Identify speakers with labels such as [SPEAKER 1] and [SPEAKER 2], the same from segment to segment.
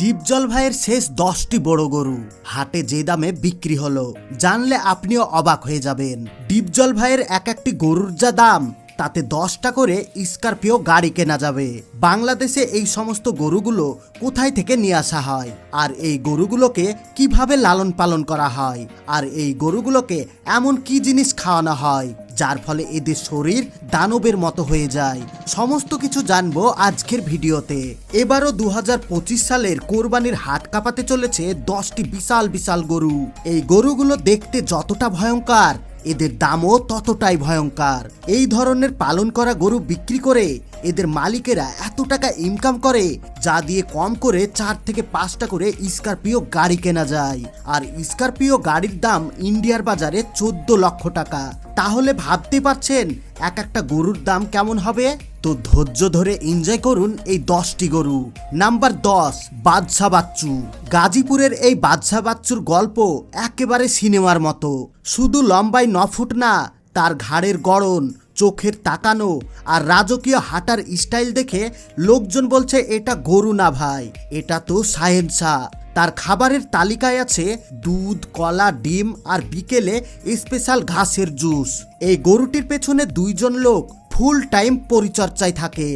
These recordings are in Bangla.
[SPEAKER 1] ডিপজল ভাইয়ের শেষ দশটি বড় গরু। হাটে যে দামে বিক্রি হলো। জানলে আপনিও অবাক হয়ে যাবেন। ডিপজল ভাইয়ের এক একটি গরুর যা দাম, তাতে দশটা করে স্করপিও গাড়ি কেনা যাবে। বাংলাদেশে এই সমস্ত গরুগুলো কোথায় থেকে নিয়ে আসা হয়? আর এই গরুগুলোকে কীভাবে লালন পালন করা হয়? আর এই গরুগুলোকে এমন কি জিনিস খাওয়ানো হয়? যার ফলে এদের শরীর দানবের মতো হয়ে যায়। সমস্ত কিছু জানব আজকের ভিডিওতে। এবারও দু হাজার পঁচিশ সালের কোরবানির হাট কাঁপাতে চলেছে দশটি বিশাল বিশাল গরু। এই গরুগুলো দেখতে যতটা ভয়ঙ্কর, এদের দামও ততটাই ভয়ঙ্কর। এই ধরনের পালন করা গরু বিক্রি করে এদের মালিকেরা এত টাকা ইনকাম করে, যা দিয়ে কম করে চার থেকে পাঁচটা করে স্করপিও গাড়ি কেনা যায়। আর স্করপিও গাড়ির দাম ইন্ডিয়ার বাজারে চোদ্দ লক্ষ টাকা। তাহলে ভাবতে পারছেন এক একটা গরুর দাম কেমন হবে? তো ধৈর্য ধরে এনজয় করুন এই দশটি গরু। নাম্বার দশ, বাদশা বাচ্চু। গাজীপুরের এই বাদশা বাচ্চুর গল্প একেবারে সিনেমার মতো। শুধু লম্বায় ন ফুট না, তার ঘাড়ের গড়ন চোখের তাকানো আর রাজকীয় হাঁটার স্টাইল দেখে লোকজন বলছে, এটা গরু না ভাই, এটা তো সায়েন্সা। তার খাবারের তালিকায় আছে দুধ, কলা, ডিম আর বিকেলে স্পেশাল ঘাসের জুস। এই গরুটির পেছনে দুইজন লোক। ফুল টাইম পরিচর্যায় থাকে।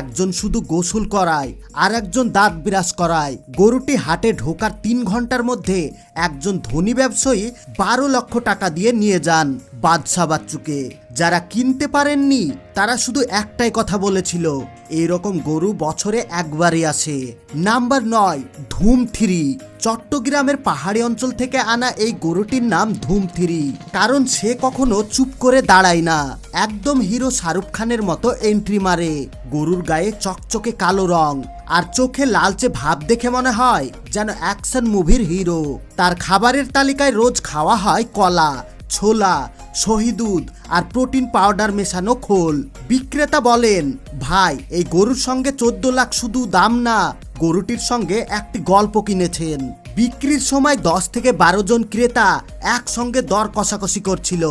[SPEAKER 1] একজন শুধু গোসল করায়, আর একজন দাঁত বিরাজ করায়। গরুটি হাটে ঢোকার তিন ঘণ্টার মধ্যে একজন ধনী ব্যবসায়ী বারো লক্ষ টাকা দিয়ে নিয়ে যান বাদশা বাচ্চুকে। যারা কিনতে পারেননি, তারা শুধু একটাই কথা বলেছিল এইরকম গরু বছরে একবারই আসে। নাম্বার নয় ধুম থ্রি চট্টগ্রামের পাহাড়ি অঞ্চল থেকে আনা এই গরুটির নাম ধুমথিরি। কারণ সে কখনো চুপ করে দাঁড়ায় না। একদম হিরো শাহরুখ খানের মতো এন্ট্রি মারে। গরুর গায়ে চকচকে কালো রং আর চোখে লালচে ভাব দেখে মনে হয় যেন অ্যাকশন মুভির হিরো তার খাবারের তালিকায় রোজ খাওয়া হয় কলা, ছোলা শহীদুদ আর প্রোটিন পাউডার মেশানো খোল। বিক্রেতা বলেন, ভাই, এই গরুর সঙ্গে চোদ্দ লাখ শুধু দাম না গরুটির সঙ্গে একটি গল্প কিনেছেন। বিক্রির সময় দশ থেকে বারো জন ক্রেতা একসঙ্গে দর কষাকষি করছিল।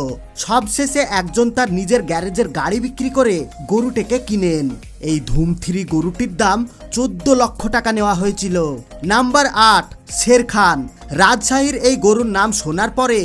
[SPEAKER 1] সবশেষে একজন তার নিজের গ্যারেজের গাড়ি বিক্রি করে গরুটিকে কিনেন। এই ধুমথিরি গরুটির দাম চোদ্দ লক্ষ টাকা নেওয়া হয়েছিল। নাম্বার আট শের খান রাজশাহীর এই গরুর নাম শোনার পরে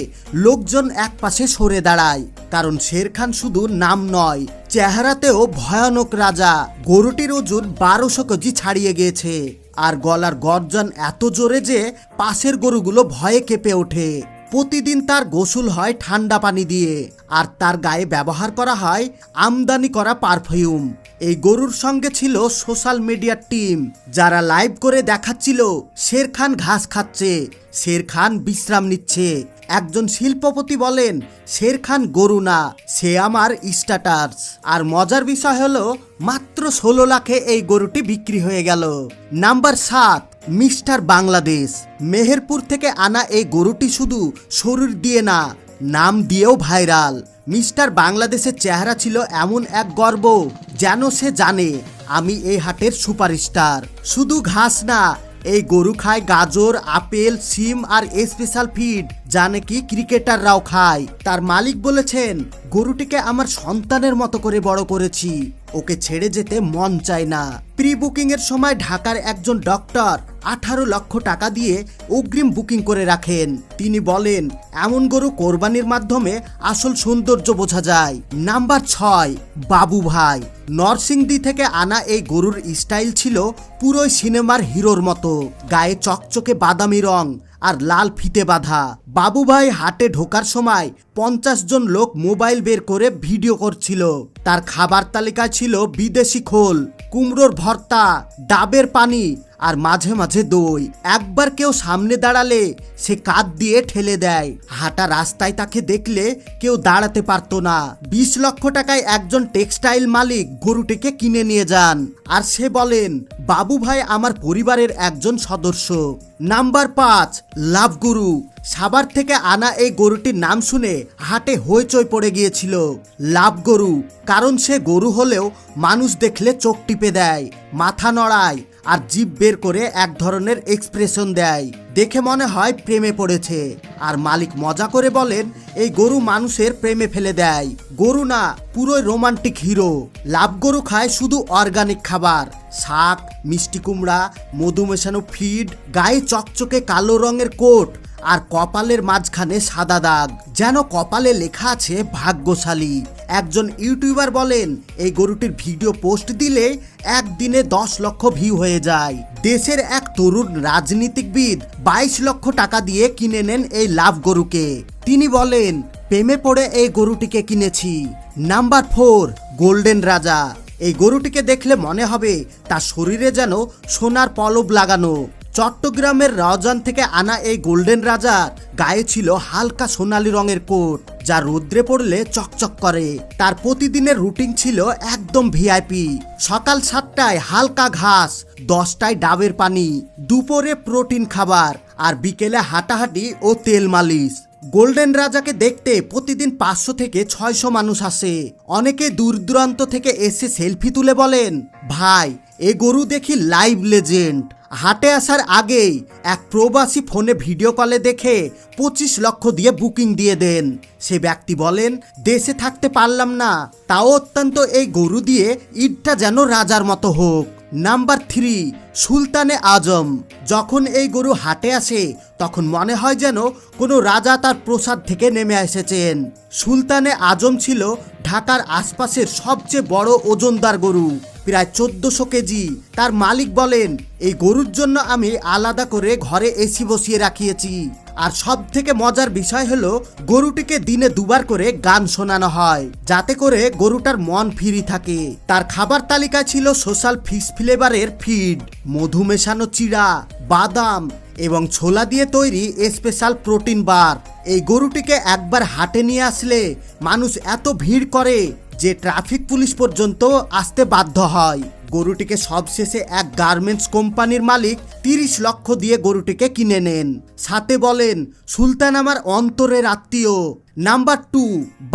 [SPEAKER 1] লোকজন এক পাশে সরে দাঁড়ায়, কারণ শের খান শুধু নাম নয় চেহারাতেও ভয়ানক রাজা। গরুটির ওজন বারোশো কেজি ছাড়িয়ে গিয়েছে। আর গলার গর্জন এত জোরে যে পাশের গরুগুলো ভয়ে কেঁপে ওঠে। প্রতিদিন তার গোসল হয় ঠান্ডা পানি দিয়ে। আর তার গায়ে ব্যবহার করা হয় আমদানি করা পারফিউম। এই গরুর সঙ্গে ছিল সোশ্যাল মিডিয়ার টিম, যারা লাইভ করে দেখাচ্ছিল, শের খান ঘাস খাচ্ছে, শের খান বিশ্রাম নিচ্ছে। একজন শিল্পপতি বলেন, শের খান গরু না, সে আমার স্ট্যাটাস। আর মজার বিষয় হলো, মাত্র ষোলো লাখে এই গরুটি বিক্রি হয়ে গেল। নাম্বার সাত, মিস্টার বাংলাদেশ। মেহেরপুর থেকে আনা এই গরুটি শুধু শরীর দিয়ে না, নাম দিয়েও ভাইরাল। মিস্টার বাংলাদেশের চেহারা ছিল এমন এক গর্ব, যেন সে জানে, আমি এই হাটের সুপারস্টার। শুধু ঘাস না, এই গরু খায় গাজর, আপেল, সিম আর স্পেশাল ফিড। যা নাকি ক্রিকেটাররাও খায়। তার মালিক বলেছেন গরুটিকে আমার সন্তানের মতো করে বড় করেছি। ওকে ছেড়ে যেতে মন চায় না। প্রি বুকিং এর সময় ঢাকার একজন ডক্টর আঠারো লক্ষ টাকা দিয়ে অগ্রিম বুকিং করে রাখেন। তিনি বলেন, এমন গরু কোরবানির মাধ্যমে আসল সৌন্দর্য বোঝা যায়। নাম্বার ছয়, বাবু ভাই। নরসিংদী থেকে আনা এই গরুর স্টাইল ছিল পুরোই সিনেমার হিরোর মতো। গায়ে চকচকে বাদামি রং আর লাল ফিতে বাঁধা। বাবু ভাই হাটে ঢোকার সময় পঞ্চাশ জন লোক মোবাইল বের করে ভিডিও করছিল। তার খাবার তালিকায় ছিল বিদেশি খোল, কুমড়োর ভর্তা, ডাবের পানি আর মাঝে মাঝে দই একবার কেউ সামনে দাঁড়ালে সে কাঁধ দিয়ে ঠেলে দেয়। হাঁটা রাস্তায় তাকে দেখলে কেউ দাঁড়াতে পারতো না। বিশ লক্ষ টাকায় একজন টেক্সটাইল মালিক গরুটিকে কিনে নিয়ে যান। আর সে বলেন, বাবু ভাই আমার পরিবারের একজন সদস্য। নাম্বার পাঁচ, লাভ গুরু। সাবার থেকে আনা এই গরুটির নাম শুনে হাটে হইচই পড়ে গিয়েছিল। লাভ গরু, কারণ সে গরু হলেও মানুষ দেখলে চোখ টিপে দেয়, মাথা নড়ায় আর জিভ বের করে এক ধরনের এক্সপ্রেশন দেয়। দেখে মনে হয় প্রেমে পড়েছে। আর মালিক মজা করে বলেন, এই গরু মানুষের প্রেমে ফেলে দেয়। গরু না, পুরোই রোমান্টিক হিরো লাভ গরু খায় শুধু অর্গানিক খাবার। শাক, মিষ্টি কুমড়া, মধু মেশানো ফিড, গায়ে চকচকে কালো রঙের কোট, আর কপালের মাঝখানে সাদা দাগ। যেন কপালে লেখা আছে, ভাগ্যশালী। একজন ইউটিউবার বলেন, এই গরুটির ভিডিও পোস্ট দিলে একদিনে দশ লক্ষ ভিউ হয়ে যায়। দেশের এক তরুণ রাজনীতিকবিদ বাইশ লক্ষ টাকা দিয়ে কিনে নেন এই লাভ গরুকে। তিনি বলেন, প্রেমে পড়ে এই গরুটিকে কিনেছি। নাম্বার ফোর, গোল্ডেন রাজা। এই গরুটিকে দেখলে মনে হবে তার শরীরে যেন সোনার পলব লাগানো। চট্টগ্রামের রাজান থেকে আনা এই গোল্ডেন রাজার গায়ে ছিল হালকা সোনালি রঙের কোট। যা রোদ্রে পড়লে চকচক করে। তার প্রতিদিনের রুটিন ছিল একদম ভিআইপি সকাল সাতটায় হালকা ঘাস, দশটায় ডাবের পানি, দুপুরে প্রোটিন খাবার আর বিকেলে হাঁটাহাঁটি ও তেল মালিশ। গোল্ডেন রাজাকে দেখতে প্রতিদিন পাঁচশো থেকে ছয়শো মানুষ আসে। অনেকে দূর দূরান্ত থেকে এসে সেলফি তুলে বলেন, ভাই, এ গরু দেখি লাইভ লেজেন্ড। হাটে আসার আগেই এক প্রবাসী ফোনে ভিডিও কলে দেখে পঁচিশ লক্ষ দিয়ে বুকিং দিয়ে দেন। সে ব্যক্তি বলেন, দেশে থাকতে পারলাম না, তাও অত্যন্ত এই গরু দিয়ে ঈদটা যেন রাজার মতো হোক। Number three, Sultane Azam. যখন এই গরু হাটে আসে, তখন মনে হয় যেন কোনো রাজা তার প্রসাদ থেকে নেমে এসেছেন। সুলতানে আজম ছিল ঢাকার আশপাশের সবচেয়ে বড় ওজনদার গরু, প্রায় চোদ্দশো কেজি। তার মালিক বলেন, এই গরুর জন্য আমি আলাদা করে ঘরে এসি বসিয়ে রাখিয়েছি। আর সব থেকে মজার বিষয় হলো, গরুটিকে দিনে দুবার করে গান শোনানো হয়, যাতে করে গরুটার মন ফ্রি থাকে। তার খাবার তালিকায় ছিল সোশ্যাল ফিস ফ্লেভারের ফিড, মধু মেশানো চিড়া, বাদাম এবং ছোলা দিয়ে তৈরি স্পেশাল প্রোটিন বার। এই গরুটিকে একবার হাটে নিয়ে আসলে মানুষ এত ভিড় করে যে ট্রাফিক পুলিশ পর্যন্ত আসতে বাধ্য হয়। গরুটিকে সবশেষে এক গার্মেন্টস কোম্পানির মালিক তিরিশ লক্ষ দিয়ে গরুটিকে কিনে নেন। সাথে বলেন, সুলতান আমার অন্তরের আত্মীয়। নাম্বার টু,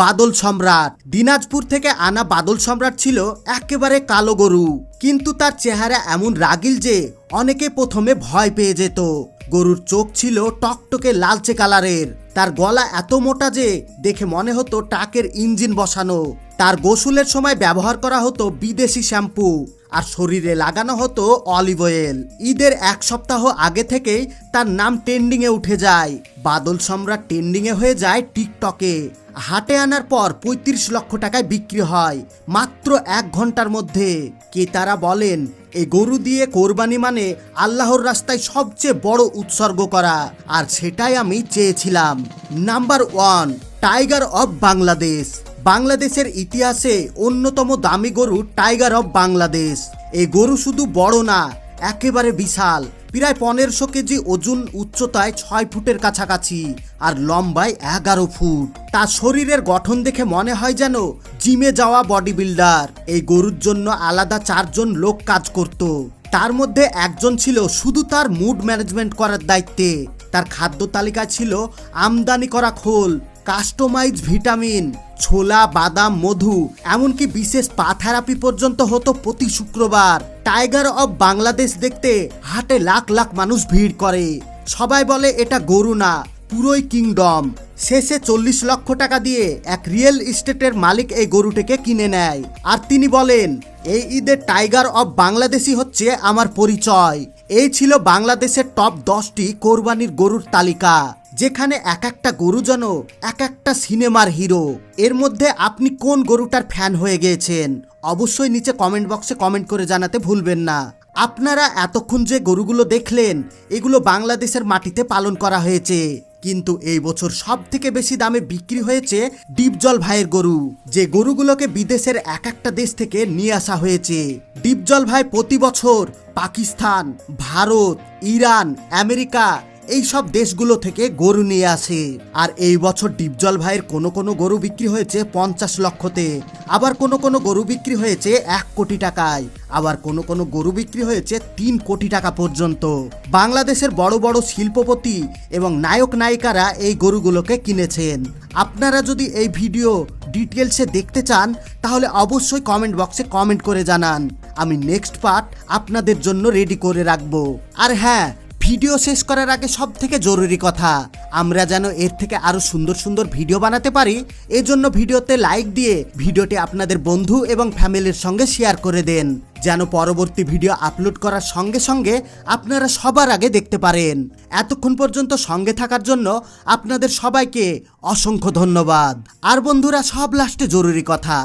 [SPEAKER 1] বাদল সম্রাট। দিনাজপুর থেকে আনা বাদল সম্রাট ছিল একেবারে কালো গরু। কিন্তু তার চেহারা এমন রাগিল যে অনেকে প্রথমে ভয় পেয়ে যেত। গরুর চোখ ছিল টকটকে লালচে কালারের। তার গলা এত মোটা যে দেখে মনে হতো ট্রাকের ইঞ্জিন বসানো। তার গোসলের সময় ব্যবহার করা হতো বিদেশি শ্যাম্পু। আর শরীরে লাগানো হতো অলিভ অয়েল। ঈদের এক সপ্তাহ আগে থেকেই তার নাম ট্রেন্ডিংয়ে উঠে যায়। বাদল সম্রাট ট্রেন্ডিংয়ে হয়ে যায় টিকটকে। হাটে আনার পর পঁয়ত্রিশ লক্ষ টাকায় বিক্রি হয়, মাত্র এক ঘণ্টার মধ্যে। কে তারা বলেন এই গরু দিয়ে কোরবানি মানে আল্লাহর রাস্তায় সবচেয়ে বড় উৎসর্গ করা। আর সেটাই আমি চেয়েছিলাম। Number one, tiger of Bangladesh. বাংলাদেশের ইতিহাসে অন্যতম দামি গরু টাইগার অফ বাংলাদেশ। এই গরু শুধু বড় না, একেবারে বিশাল। প্রায় পনেরোশো কেজি ওজন উচ্চতায় ছয় ফুটের কাছাকাছি আর লম্বায় এগারো ফুট। তার শরীরের গঠন দেখে মনে হয় যেন জিমে যাওয়া বডি বিল্ডার এই গরুর জন্য আলাদা চারজন লোক কাজ করত। তার মধ্যে একজন ছিল শুধু তার মুড ম্যানেজমেন্ট করার দায়িত্বে। তার খাদ্য তালিকায় ছিল আমদানি করা খোল কাস্টমাইজ ভিটামিন, ছোলা, বাদাম, মধু, এমনকি বিশেষ পা থেরাপি পর্যন্ত হতো প্রতি শুক্রবার। টাইগার অব বাংলাদেশ দেখতে হাটে লাখ লাখ মানুষ ভিড় করে। সবাই বলে এটা গরু না, পুরোই কিংডম। শেষে চল্লিশ লক্ষ টাকা দিয়ে এক রিয়েল এস্টেটের মালিক এই গরুটিকে কিনে নেয়। আর তিনি বলেন, এই ঈদের টাইগার অব বাংলাদেশই হচ্ছে আমার পরিচয়। এই ছিল বাংলাদেশের টপ দশটি কোরবানির গরুর তালিকা। যেখানে এক একটা গরু যেন এক একটা সিনেমার হিরো। এর মধ্যে আপনি কোন গরুটার ফ্যান হয়ে গিয়েছেন? অবশ্যই নিচে কমেন্ট বক্সে কমেন্ট করে জানাতে ভুলবেন না। আপনারা এতক্ষণ যে গরুগুলো দেখলেন, এগুলো বাংলাদেশের মাটিতে পালন করা হয়েছে। কিন্তু এই বছর সব থেকে বেশি দামে বিক্রি হয়েছে ডিপজল ভাইয়ের গরু। যে গরুগুলোকে বিদেশের এক একটা দেশ থেকে নিয়ে আসা হয়েছে। ডিপজল ভাই প্রতি বছর পাকিস্তান, ভারত, ইরান, আমেরিকা এই সব দেশগুলো থেকে গরু নিয়ে আসে। আর এই বছর ডিপজল ভাইয়ের কোনো কোনো গরু বিক্রি হয়েছে পঞ্চাশ লক্ষতে। আবার কোনো কোনো গরু বিক্রি হয়েছে এক কোটি টাকায়। আবার কোনো কোনো গরু বিক্রি হয়েছে তিন কোটি টাকা পর্যন্ত। বাংলাদেশের বড় বড় শিল্পপতি এবং নায়ক নায়িকারা এই গরুগুলোকে কিনেছেন। আপনারা যদি এই ভিডিও ডিটেলসে দেখতে চান, তাহলে অবশ্যই কমেন্ট বক্সে কমেন্ট করে জানান। আমি নেক্সট পার্ট আপনাদের জন্য রেডি করে রাখব। আর হ্যাঁ ভিডিও শেষ করার আগে সব থেকে জরুরি কথা, আমরা যেন এর থেকে আরও সুন্দর সুন্দর ভিডিও বানাতে পারি, এজন্য ভিডিওতে লাইক দিয়ে ভিডিওটি আপনাদের বন্ধু এবং ফ্যামিলির সঙ্গে শেয়ার করে দেন। যেন পরবর্তী ভিডিও আপলোড করার সঙ্গে সঙ্গে আপনারা সবার আগে দেখতে পারেন। এতক্ষণ পর্যন্ত সঙ্গে থাকার জন্য আপনাদের সবাইকে অসংখ্য ধন্যবাদ। আর বন্ধুরা, সব লাস্টে জরুরি কথা,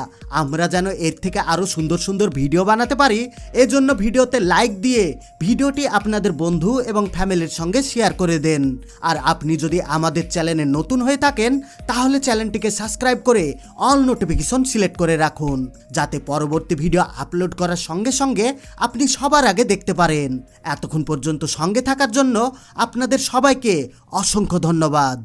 [SPEAKER 1] আমরা যেন এর থেকে আরও সুন্দর সুন্দর ভিডিও বানাতে পারি, এজন্য ভিডিওতে লাইক দিয়ে ভিডিওটি আপনাদের বন্ধু এবং ফ্যামিলির সঙ্গে শেয়ার করে দেন। আর আপনি যদি আমাদের চ্যানেলে নতুন হয়ে থাকেন, তাহলে চ্যানেলটিকে সাবস্ক্রাইব করে অল নোটিফিকেশন সিলেক্ট করে রাখুন, যাতে পরবর্তী ভিডিও আপলোড করার সঙ্গে সঙ্গে আপনি সবার আগে দেখতে পারেন। এতক্ষণ পর্যন্ত সঙ্গে থাকার জন্য আপনাদের সবাইকে অসংখ্য ধন্যবাদ।